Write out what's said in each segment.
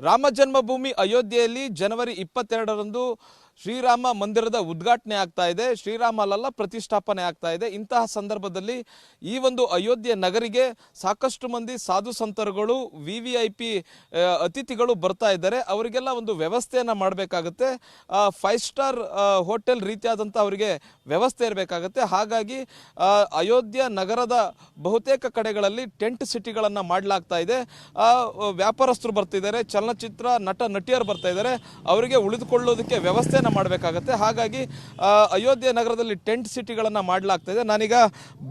ರಾಮ ಜನ್ಮಭೂಮಿ ಅಯೋಧ್ಯೆಯಲ್ಲಿ ಜನವರಿ ಇಪ್ಪತ್ತೆರಡರಂದು ಶ್ರೀರಾಮ ಮಂದಿರದ ಉದ್ಘಾಟನೆ ಆಗ್ತಾ ಇದೆ. ಶ್ರೀರಾಮ ಅಲ್ಲ ಪ್ರತಿಷ್ಠಾಪನೆ ಆಗ್ತಾ ಇದೆ. ಇಂತಹ ಸಂದರ್ಭದಲ್ಲಿ ಈ ಒಂದು ಅಯೋಧ್ಯೆ ನಗರಿಗೆ ಸಾಕಷ್ಟು ಮಂದಿ ಸಾಧು ಸಂತರುಗಳು ವಿ ವಿ ಐ ಪಿ ಅತಿಥಿಗಳು ಬರ್ತಾ ಇದ್ದಾರೆ. ಅವರಿಗೆಲ್ಲ ಒಂದು ವ್ಯವಸ್ಥೆಯನ್ನು ಮಾಡಬೇಕಾಗುತ್ತೆ. ಫೈವ್ ಸ್ಟಾರ್ ಹೋಟೆಲ್ ರೀತಿಯಾದಂಥ ಅವರಿಗೆ ವ್ಯವಸ್ಥೆ ಇರಬೇಕಾಗುತ್ತೆ. ಹಾಗಾಗಿ ಅಯೋಧ್ಯೆ ನಗರದ ಬಹುತೇಕ ಕಡೆಗಳಲ್ಲಿ ಟೆಂಟ್ ಸಿಟಿಗಳನ್ನು ಮಾಡಲಾಗ್ತಾ ಇದೆ. ವ್ಯಾಪಾರಸ್ಥರು ಬರ್ತಿದ್ದಾರೆ. ಚಲನಚಿತ್ರ ನಟ, ನಟಿಯರು ಬರ್ತಾ ಇದ್ದಾರೆ. ಅವರಿಗೆ ಉಳಿದುಕೊಳ್ಳೋದಕ್ಕೆ ವ್ಯವಸ್ಥೆಯನ್ನು ಮಾಡಬೇಕಾಗತ್ತೆ. ಹಾಗಾಗಿ ಅಯೋಧ್ಯೆ ನಗರದಲ್ಲಿ ಟೆಂಟ್ ಸಿಟಿಗಳನ್ನು ಮಾಡಲಾಗ್ತಾ ಇದೆ. ನಾನೀಗ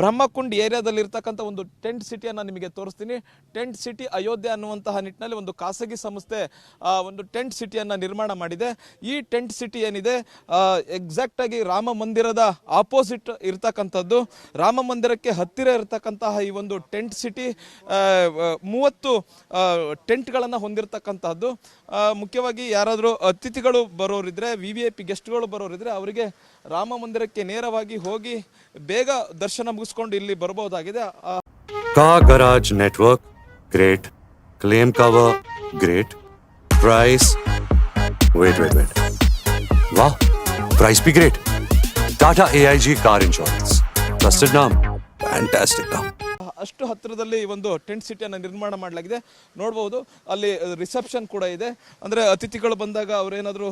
ಬ್ರಹ್ಮಕುಂಡ್ ಏರಿಯಾದಲ್ಲಿ ಇರ್ತಕ್ಕಂಥ ಒಂದು ಟೆಂಟ್ ಸಿಟಿಯನ್ನು ನಿಮಗೆ ತೋರಿಸ್ತೀನಿ. ಟೆಂಟ್ ಸಿಟಿ ಅಯೋಧ್ಯೆ ಅನ್ನುವಂತಹ ನಿಟ್ಟಿನಲ್ಲಿ ಒಂದು ಖಾಸಗಿ ಸಂಸ್ಥೆ ಒಂದು ಟೆಂಟ್ ಸಿಟಿಯನ್ನು ನಿರ್ಮಾಣ ಮಾಡಿದೆ. ಈ ಟೆಂಟ್ ಸಿಟಿ ಏನಿದೆ ಎಕ್ಸಾಕ್ಟ್ ಆಗಿ ರಾಮ ಮಂದಿರದ ಆಪೋಸಿಟ್ ಇರ್ತಕ್ಕಂಥದ್ದು. ರಾಮ ಮಂದಿರಕ್ಕೆ ಹತ್ತಿರ ಇರತಕ್ಕಂತಹ ಈ ಒಂದು ಟೆಂಟ್ ಸಿಟಿ ಮೂವತ್ತು ಟೆಂಟ್ಗಳನ್ನು ಹೊಂದಿರತಕ್ಕಂತಹದ್ದು ಮುಖ್ಯವಾಗಿ ಯಾರಾದರೂ ಅತಿಥಿಗಳು ಬರೋರಿದ್ರೆ ವಿ ವಿ ಗೆಸ್ಟ್ಗಳು ಬರೋರಿದ್ರೆ ಅವರಿಗೆ ರಾಮ ಮಂದಿರಕ್ಕೆ ನೇರವಾಗಿ ಹೋಗಿ ಬೇಗ ದರ್ಶನ ಮುಗಿಸ್ಕೊಂಡು ಇಲ್ಲಿ ಬರಬಹುದಾಗಿದೆ garage network, great. Claim cover, great. Price wait wait wow, price be great. Tata A I G car insurance. Trusted name. Fantastic name. ಅಷ್ಟು ಹತ್ತಿರದಲ್ಲಿ ಒಂದು ಟೆಂಟ್ ಸಿಟಿಯನ್ನು ನಿರ್ಮಾಣ ಮಾಡಲಾಗಿದೆ. ನೋಡ್ಬೋದು, ಅಲ್ಲಿ ರಿಸೆಪ್ಷನ್ ಕೂಡ ಇದೆ. ಅಂದರೆ ಅತಿಥಿಗಳು ಬಂದಾಗ ಅವರೇನಾದರೂ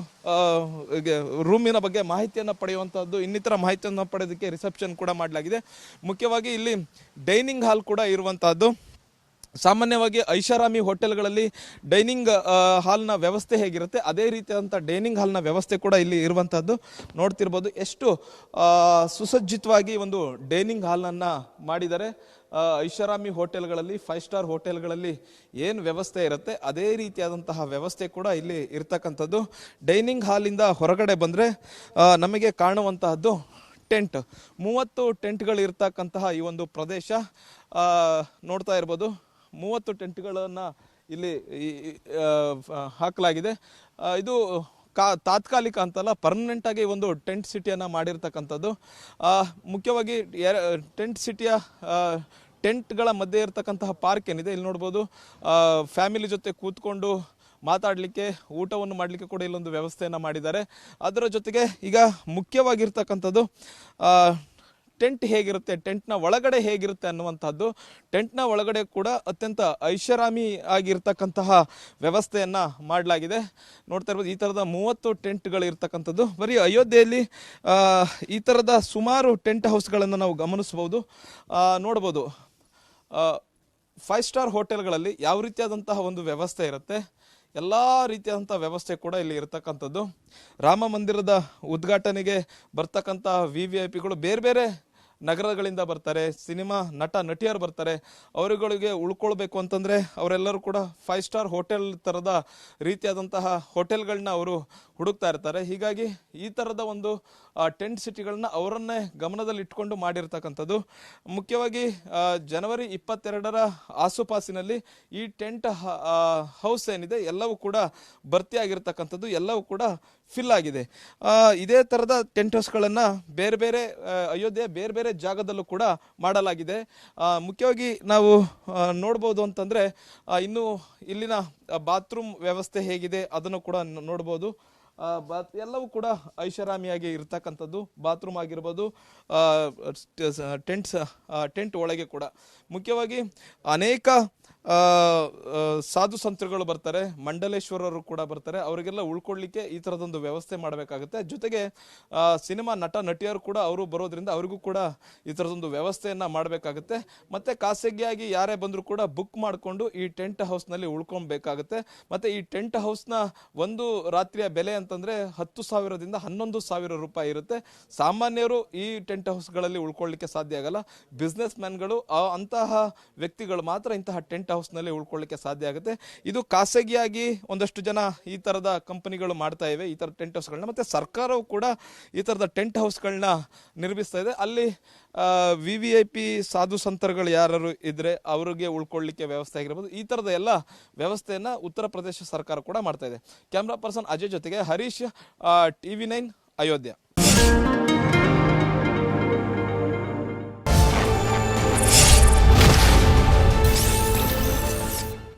ರೂಮಿನ ಬಗ್ಗೆ ಮಾಹಿತಿಯನ್ನು ಪಡೆಯುವಂಥದ್ದು ಇನ್ನಿತರ ಮಾಹಿತಿಯನ್ನು ಪಡೆಯೋದಕ್ಕೆ ರಿಸೆಪ್ಷನ್ ಕೂಡ ಮಾಡಲಾಗಿದೆ. ಮುಖ್ಯವಾಗಿ ಇಲ್ಲಿ ಡೈನಿಂಗ್ ಹಾಲ್ ಕೂಡ ಇರುವಂತಹದ್ದು. ಸಾಮಾನ್ಯವಾಗಿ ಐಷಾರಾಮಿ ಹೋಟೆಲ್ಗಳಲ್ಲಿ ಡೈನಿಂಗ್ ಹಾಲ್ನ ವ್ಯವಸ್ಥೆ ಹೇಗಿರುತ್ತೆ? ಅದೇ ರೀತಿಯಾದಂಥ ಡೈನಿಂಗ್ ಹಾಲ್ನ ವ್ಯವಸ್ಥೆ ಕೂಡ ಇಲ್ಲಿ ಇರುವಂಥದ್ದು. ನೋಡ್ತಿರ್ಬೋದು ಎಷ್ಟು ಸುಸಜ್ಜಿತವಾಗಿ ಒಂದು ಡೈನಿಂಗ್ ಹಾಲನ್ನು ಮಾಡಿದ್ದಾರೆ ಆ, ಐಷಾರಾಮಿ ಹೋಟೆಲ್ಗಳಲ್ಲಿ ಫೈವ್ ಸ್ಟಾರ್ ಹೋಟೆಲ್ಗಳಲ್ಲಿ ಏನು ವ್ಯವಸ್ಥೆ ಇರುತ್ತೆ? ಅದೇ ರೀತಿಯಾದಂತಹ ವ್ಯವಸ್ಥೆ ಕೂಡ ಇಲ್ಲಿ ಇರ್ತಕ್ಕಂಥದ್ದು. ಡೈನಿಂಗ್ ಹಾಲಿಂದ ಹೊರಗಡೆ ಬಂದರೆ ನಮಗೆ ಕಾಣುವಂತಹದ್ದು ಟೆಂಟ್. ಮೂವತ್ತು ಟೆಂಟ್ಗಳು ಇರ್ತಕ್ಕಂತಹ ಈ ಒಂದು ಪ್ರದೇಶ ನೋಡ್ತಾ ಇರ್ಬೋದು. ಮೂವತ್ತು ಟೆಂಟ್ಗಳನ್ನು ಇಲ್ಲಿ ಹಾಕಲಾಗಿದೆ. ಇದು ಕಾ, ತಾತ್ಕಾಲಿಕ ಅಂತಲ್ಲ, ಪರ್ಮನೆಂಟಾಗಿ ಒಂದು ಟೆಂಟ್ ಸಿಟಿಯನ್ನು ಮಾಡಿರ್ತಕ್ಕಂಥದ್ದು. ಮುಖ್ಯವಾಗಿ ಟೆಂಟ್ ಸಿಟಿಯ ಟೆಂಟ್ಗಳ ಮಧ್ಯೆ ಇರತಕ್ಕಂತಹ ಪಾರ್ಕ್ ಏನಿದೆ, ಇಲ್ಲಿ ನೋಡ್ಬೋದು. ಫ್ಯಾಮಿಲಿ ಜೊತೆ ಕೂತ್ಕೊಂಡು ಮಾತಾಡಲಿಕ್ಕೆ, ಊಟವನ್ನು ಮಾಡಲಿಕ್ಕೆ ಕೂಡ ಇಲ್ಲೊಂದು ವ್ಯವಸ್ಥೆಯನ್ನು ಮಾಡಿದ್ದಾರೆ. ಅದರ ಜೊತೆಗೆ ಈಗ ಮುಖ್ಯವಾಗಿರ್ತಕ್ಕಂಥದ್ದು ಟೆಂಟ್ ಹೇಗಿರುತ್ತೆ, ಟೆಂಟ್ನ ಒಳಗಡೆ ಹೇಗಿರುತ್ತೆ ಅನ್ನುವಂಥದ್ದು ಟೆಂಟ್ನ ಒಳಗಡೆ ಕೂಡ ಅತ್ಯಂತ ಐಷಾರಾಮಿ ಆಗಿರ್ತಕ್ಕಂತಹ ವ್ಯವಸ್ಥೆಯನ್ನು ಮಾಡಲಾಗಿದೆ. ನೋಡ್ತಾ ಇರ್ಬೋದು, ಈ ಥರದ ಮೂವತ್ತು ಟೆಂಟ್ಗಳಿರ್ತಕ್ಕಂಥದ್ದು. ಬರೀ ಅಯೋಧ್ಯೆಯಲ್ಲಿ ಈ ಥರದ ಸುಮಾರು ಟೆಂಟ್ ಹೌಸ್ಗಳನ್ನು ನಾವು ಗಮನಿಸ್ಬೋದು. ನೋಡ್ಬೋದು ಫೈವ್ ಸ್ಟಾರ್ ಹೋಟೆಲ್ಗಳಲ್ಲಿ ಯಾವ ರೀತಿಯಾದಂತಹ ಒಂದು ವ್ಯವಸ್ಥೆ ಇರುತ್ತೆ, ಎಲ್ಲ ರೀತಿಯಾದಂಥ ವ್ಯವಸ್ಥೆ ಕೂಡ ಇಲ್ಲಿ ಇರತಕ್ಕಂಥದ್ದು. ರಾಮ ಮಂದಿರದ ಉದ್ಘಾಟನೆಗೆ ಬರ್ತಕ್ಕಂಥ ವಿ ವಿ ಐ ಪಿಗಳು ಬೇರೆ ಬೇರೆ ನಗರಗಳಿಂದ ಬರ್ತಾರೆ, ಸಿನಿಮಾ ನಟ, ನಟಿಯರು ಬರ್ತಾರೆ, ಅವರುಗಳಿಗೆ ಉಳ್ಕೊಳ್ಬೇಕು ಅಂತಂದರೆ ಅವರೆಲ್ಲರೂ ಕೂಡ ಫೈವ್ ಸ್ಟಾರ್ ಹೋಟೆಲ್ ಥರದ ರೀತಿಯಾದಂತಹ ಹೋಟೆಲ್ಗಳನ್ನ ಅವರು ಹುಡುಕ್ತಾ ಇರ್ತಾರೆ. ಹೀಗಾಗಿ ಈ ಥರದ ಒಂದು ಟೆಂಟ್ ಸಿಟಿಗಳನ್ನ ಅವರನ್ನೇ ಗಮನದಲ್ಲಿ ಇಟ್ಕೊಂಡು ಮಾಡಿರ್ತಕ್ಕಂಥದ್ದು. ಮುಖ್ಯವಾಗಿ ಜನವರಿ ಇಪ್ಪತ್ತೆರಡರ ಆಸುಪಾಸಿನಲ್ಲಿ ಈ ಟೆಂಟ್ ಹೌಸ್ ಏನಿದೆ, ಎಲ್ಲವೂ ಕೂಡ ಭರ್ತಿಯಾಗಿರ್ತಕ್ಕಂಥದ್ದು ಎಲ್ಲವೂ ಕೂಡ ಫಿಲ್ ಆಗಿದೆ. ಇದೇ ಥರದ ಟೆಂಟ್ ಹೌಸ್ಗಳನ್ನು ಬೇರೆ ಬೇರೆ ಅಯೋಧ್ಯೆ ಬೇರೆ ಬೇರೆ ಜಾಗದಲ್ಲೂ ಕೂಡ ಮಾಡಲಾಗಿದೆ. ಮುಖ್ಯವಾಗಿ ನಾವು ನೋಡ್ಬೋದು ಅಂತಂದರೆ ಇನ್ನು ಇಲ್ಲಿನ ಬಾತ್ರೂಮ್ ವ್ಯವಸ್ಥೆ ಹೇಗಿದೆ ಅದನ್ನು ಕೂಡ ನೋಡ್ಬೋದು. ಬಾತ್ ಎಲ್ಲವೂ ಕೂಡ ಐಷಾರಾಮಿಯಾಗಿ ಇರ್ತಕ್ಕಂಥದ್ದು. ಬಾತ್ರೂಮ್ ಆಗಿರ್ಬೋದು ಟೆಂಟ್ಸ್ ಟೆಂಟ್ ಒಳಗೆ ಕೂಡ. ಮುಖ್ಯವಾಗಿ ಅನೇಕ ಸಾಧು ಸಂತರುಗಳು ಬರ್ತಾರೆ, ಮಂಡಲೇಶ್ವರರು ಕೂಡ ಬರ್ತಾರೆ, ಅವರಿಗೆಲ್ಲ ಉಳ್ಕೊಳ್ಳಿಕ್ಕೆ ಈ ಥರದೊಂದು ವ್ಯವಸ್ಥೆ ಮಾಡಬೇಕಾಗುತ್ತೆ. ಜೊತೆಗೆ ಸಿನಿಮಾ ನಟ, ನಟಿಯರು ಕೂಡ ಅವರು ಬರೋದ್ರಿಂದ ಅವರಿಗೂ ಕೂಡ ಈ ಥರದೊಂದು ವ್ಯವಸ್ಥೆಯನ್ನು ಮಾಡಬೇಕಾಗುತ್ತೆ. ಮತ್ತು ಖಾಸಗಿಯಾಗಿ ಯಾರೇ ಬಂದರೂ ಕೂಡ ಬುಕ್ ಮಾಡಿಕೊಂಡು ಈ ಟೆಂಟ್ ಹೌಸ್ನಲ್ಲಿ ಉಳ್ಕೊಬೇಕಾಗುತ್ತೆ ಮತ್ತು ಈ ಟೆಂಟ್ ಹೌಸ್ನ ಒಂದು ರಾತ್ರಿಯ ಬೆಲೆ ಅಂತಂದರೆ ಹತ್ತು ಸಾವಿರದಿಂದ ಹನ್ನೊಂದು ಸಾವಿರ ರೂಪಾಯಿ ಇರುತ್ತೆ. ಸಾಮಾನ್ಯರು ಈ ಟೆಂಟ್ ಹೌಸ್ಗಳಲ್ಲಿ ಉಳ್ಕೊಳ್ಳಿಕ್ಕೆ ಸಾಧ್ಯ ಆಗಲ್ಲ. ಬಿಸ್ನೆಸ್ ಮ್ಯಾನ್ಗಳು ಅಂತಹ ವ್ಯಕ್ತಿಗಳು ಮಾತ್ರ ಇಂತಹ ಟೆಂಟ್ ಹೌಸ್ನಲ್ಲಿ ಉಳ್ಕೊಳ್ಳಿಕ್ಕೆ ಸಾಧ್ಯ ಆಗುತ್ತೆ. ಇದು ಖಾಸಗಿಯಾಗಿ ಒಂದಷ್ಟು ಜನ ಈ ಥರದ ಕಂಪನಿಗಳು ಮಾಡ್ತಾ ಇವೆ, ಈ ಥರ ಟೆಂಟ್ ಹೌಸ್ಗಳನ್ನ ಮತ್ತು ಸರ್ಕಾರವು ಕೂಡ ಈ ಥರದ ಟೆಂಟ್ ಹೌಸ್ಗಳನ್ನ ನಿರ್ಮಿಸ್ತಾ ಇದೆ. ಅಲ್ಲಿ ವಿ ವಿ ಐ ಪಿ ಸಾಧು ಸಂತರುಗಳು ಯಾರು ಇದ್ದರೆ ಅವರಿಗೆ ಉಳ್ಕೊಳ್ಳಿಕ್ಕೆ ವ್ಯವಸ್ಥೆ ಆಗಿರ್ಬೋದು. ಈ ಥರದ ಎಲ್ಲ ವ್ಯವಸ್ಥೆಯನ್ನು ಉತ್ತರ ಪ್ರದೇಶ ಸರ್ಕಾರ ಕೂಡ ಮಾಡ್ತಾ ಇದೆ. ಕ್ಯಾಮ್ರಾ ಪರ್ಸನ್ ಅಜಯ್ ಜೊತೆಗೆ Harish T V nine Ayodhya.